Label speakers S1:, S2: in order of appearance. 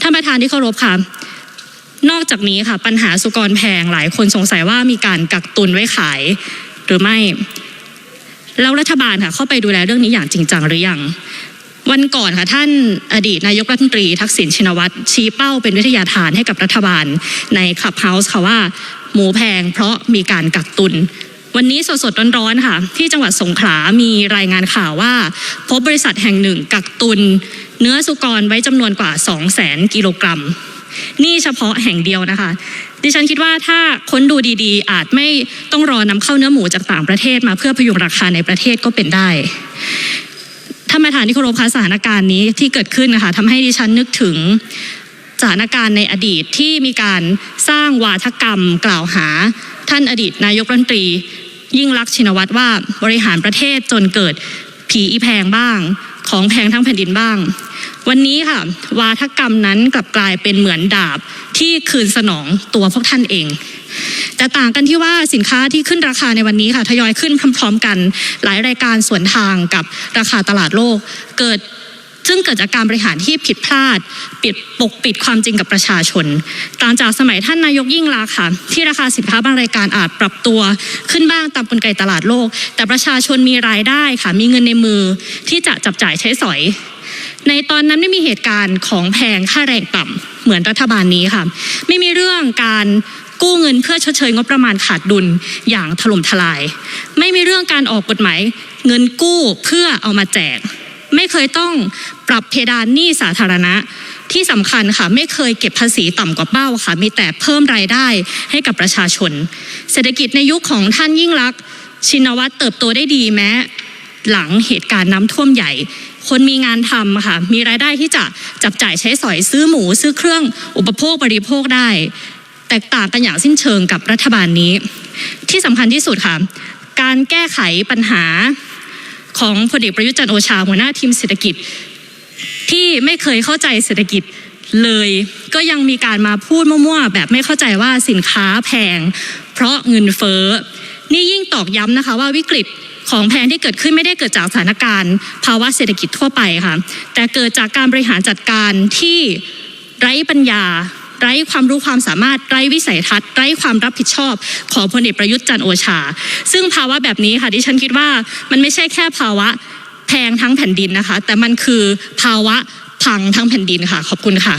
S1: ท่านประธานที่เคารพค่ะ นอกจากนี้ค่ะ ปัญหาสุกรแพงหลายคนสงสัยว่ามีการกักตุนไว้ขายหรือไม่ แล้วรัฐบาลค่ะ เข้าไปดูแลเรื่องนี้อย่างจริงจังหรือยังวันก่อนค่ะท่านอดีตนายกรัฐมนตรี ทักษิณชินวัตรชี้เป้าเป็นวิทยาทานให้กับรัฐบาลในคลับเฮาส์ค่ะว่า หมูแพงเพราะมีการกักตุน วันนี้สดๆร้อนๆค่ะ ที่จังหวัดสงขลามีรายงานข่าวว่า พบบริษัทแห่งหนึ่งกักตุน เนื้อสุกรไว้จำนวนกว่า 2 0 0แสนกิโลกรัม นี่เฉพาะแห่งเดียวนะคะ ดิฉันคิดว่าถ้าค้นดูดีๆ อาจไม่ต้องรอนำเข้าเนื้อหมูจากต่างประเทศมาเพื่อพยุงราคาในประเทศก็เป็นได้ท่านประธานที่เคารพคะสถานการณ์นี้ที่เกิดขึ้นนะคะทำให้ดิฉันนึกถึงสถานการณ์ในอดีตที่มีการสร้างวาทกรรมกล่าวหา ท่านอดีตนายกรัฐมนตรี ยิ่งรักษณ์ชินวัตรว่าบริหารประเทศจนเกิดผีอีแพงบ้าง ของแพงทั้งแผ่นดินบ้าง วันนี้ค่ะ วาทกรรมนั้นกลับกลายเป็นเหมือนดาบที่คืนสนองตัวพวกท่านเอง แต่ต่างกันที่ว่าสินค้าที่ขึ้นราคาในวันนี้ค่ะทยอยขึ้นพร้อมๆกัน หลายรายการสวนทางกับราคาตลาดโลก เกิดซึ่งเกิดจากการบริหารที่ผิดพลาดปิดปกปิดความจริงกับประชาชน ต่างจากสมัยท่านนายกยิ่งลักษณ์ค่ะ ที่ราคาสินค้าบางรายการอาจปรับตัวขึ้นบ้างตามกลไกตลาดโลก แต่ประชาชนมีรายได้ค่ะมีเงินในมือที่จะจับจ่ายใช้สอย ในตอนนั้นไม่มีเหตุการณ์ของแพงค่าแรงต่ำเหมือนรัฐบาลนี้ค่ะ ไม่มีเรื่องการกู้เงินเพื่อชดเชยงบประมาณขาดดุลอย่างถล่มทลาย ไม่มีเรื่องการออกกฎหมายเงินกู้เพื่อเอามาแจก ไม่เคยต้องปรับเพดานหนี้สาธารณะที่สำคัญค่ะไม่เคยเก็บภาษีต่ำกว่าเป้าค่ะ มีแต่เพิ่มรายได้ให้กับประชาชน เศรษฐกิจในยุคของท่านยิ่งรักชินวัตรเติบโตได้ดีแม้ หลังเหตุการณ์น้ำท่วมใหญ่ คนมีงานทำค่ะ มีรายได้ที่จะจับจ่ายใช้สอยซื้อหมู ซื้อเครื่องอุปโภคบริโภคได้ แตกต่างกันอย่างสิ้นเชิงกับรัฐบาลนี้ ที่สำคัญที่สุดค่ะ การแก้ไขปัญหาของพลเอกประยุจันทร์โอชาหัวหน้าทีมเศรษฐกิจ ที่ไม่เคยเข้าใจเศรษฐกิจเลยก็ยังมีการมาพูดมั่วๆ แบบไม่เข้าใจว่าสินค้าแพง เพราะเงินเฟ้อ นี่ยิ่งตอกย้ำนะคะว่าวิกฤต ของแพงที่เกิดขึ้นไม่ได้เกิดจากสถานการณ์ ภาวะเศรษฐกิจทั่วไปค่ะ แต่เกิดจากการบริหารจัดการที่ไร้ปัญญา ไร้ความรู้ความสามารถ ไร้วิสัยทัศน์ ไร้ความรับผิดชอบ ของพลเอกประยุทธ์จันโอชา ซึ่งภาวะแบบนี้ค่ะที่ฉันคิดว่ามันไม่ใช่แค่ภาวะแพงทั้งแผ่นดินนะคะ แต่มันคือภาวะพังทั้งแผ่นดินค่ะ ขอบคุณค่ะ